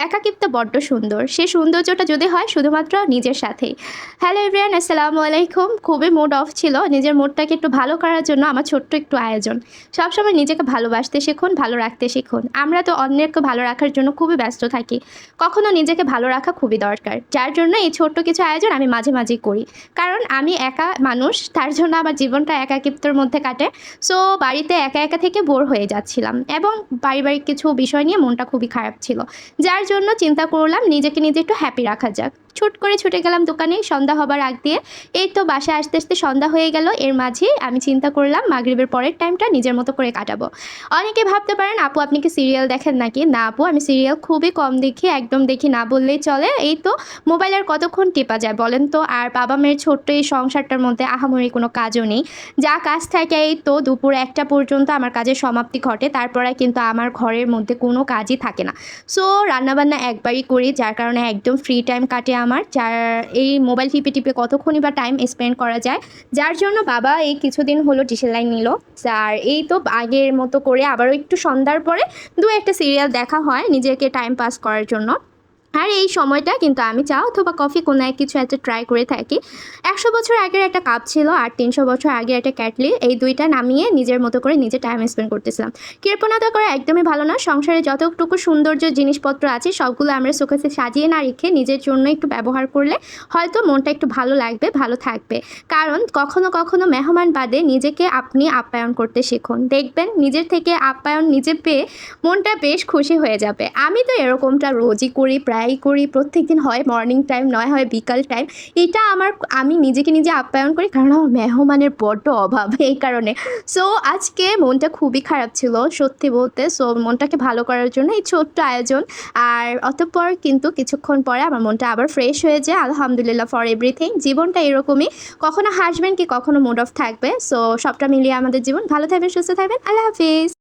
একাকিত্ব বড্ড সুন্দর। সে সৌন্দর্যটা যদি হয় শুধুমাত্র নিজের সাথেই। হ্যালো এভরিয়ান আসসালামু আলাইকুম। খুবই মুড অফ ছিল। নিজের মুডটাকে একটু ভালো করার জন্য আমার ছোট্ট একটু আয়োজন। সবসময় নিজেকে ভালোবাসতে শিখুন, ভালো রাখতে শিখুন। আমরা তো অন্যকে ভালো রাখার জন্য খুবই ব্যস্ত থাকি। কখনো নিজেকে ভালো রাখা খুবই দরকার। যার জন্য এই ছোট্ট কিছু আয়োজন আমি মাঝে মাঝেই করি। কারণ আমি একা মানুষ, তার জন্য আমার জীবনটা একাকিত্বের মধ্যে কাটে। সো বাড়িতে একা একা থেকে বোর হয়ে যাচ্ছিলাম। এবং পারিবারিক কিছু বিষয় নিয়ে মনটা খুবই খারাপ ছিল। যার জন্য চিন্তা করলাম নিজেকে নিজে একটু হ্যাপি রাখা যাক। ছুট করে ছুটে গেলাম দোকানে, সন্ধ্যা হবার আগ দিয়ে। এই তো বাসায় আসতে আসতে সন্ধ্যা হয়ে গেল। এর মাঝে আমি চিন্তা করলাম, মাগরিবের পরের টাইমটা নিজের মতো করে কাটাবো। অনেকে ভাবতে পারেন, আপু আপনি কি সিরিয়াল দেখেন নাকি? না, আপু, আমি সিরিয়াল খুবই কম দেখি, একদম দেখি না বললেই চলে। এই তো মোবাইল আর কতক্ষণ টিপা যায় বলেন তো? আর বাবা মেয়ের ছোট্ট এই সংসারটার মধ্যে আহামরি কোনো কাজও নেই। যা কাজ থাকে এই তো, দুপুর একটা পর্যন্ত আমার কাজের সমাপ্তি ঘটে, তারপরে কিন্তু আমার ঘরের মধ্যে কোনো কাজই থাকে না। সো রান্নাবান্না একবারই করি, যার কারণে একদম ফ্রি টাইম কাটে আমার, যার এই মোবাইল টিপে টিপে কতক্ষণই বা টাইম স্পেন্ড করা যায়, যার জন্য বাবা এই কিছুদিন হলো ডিসেল লাইন নিল। আর এই তো আগের মতো করে আবারও একটু সন্ধ্যার পরে দু একটা সিরিয়াল দেখা হয় নিজেকে টাইম পাস করার জন্য। আর এই সময়টা কিন্তু আমি চা অথবা কফি কোনো এক কিছু একটা ট্রাই করে থাকি। একশো বছর আগের একটা কাপ ছিল আর তিনশো বছর আগের একটা ক্যাটলি এই দুইটা নামিয়ে নিজের মতো করে নিজে টাইম স্পেন্ড করতেছিলাম। কৃপণতা করা একদমই ভালো না, সংসারে যতটুকু সৌন্দর্য জিনিসপত্র আছে সবগুলো আমরা চোখে সাজিয়ে না রেখে নিজের জন্য একটু ব্যবহার করলে হয়তো মনটা একটু ভালো লাগবে, ভালো থাকবে। কারণ কখনো কখনো মেহমান বাদে নিজেকে আপনি আপ্যায়ন করতে শিখুন। দেখবেন নিজের থেকে আপ্যায়ন নিজে পেয়ে মনটা বেশ খুশি হয়ে যাবে। আমি তো এরকমটা রোজই করি প্রায়ই করি প্রত্যেক দিন হয় মর্নিং টাইম নয়, হয় বিকাল টাইম এটা আমার, আমি নিজেকে নিজে আপ্যায়ন করি, কারণ আমার মেহমানের বড্ড অভাব এই কারণে। সো আজকে মনটা খুবই খারাপ ছিল, সত্যি বলতে। সো মনটাকে ভালো করার জন্য এই ছোট্ট আয়োজন। আর অতঃপর কিন্তু কিছুক্ষণ পরে আমার মনটা আবার ফ্রেশ হয়ে যায়, আলহামদুলিল্লাহ ফর এভরিথিং জীবনটা এরকমই। কখনো হাসবেন কি, কখনো মুড অফ থাকবে। সো সবটা মিলিয়ে আমাদের জীবন। ভালো থাকবেন, সুস্থ থাকবেন। আল্লাহ হাফিজ।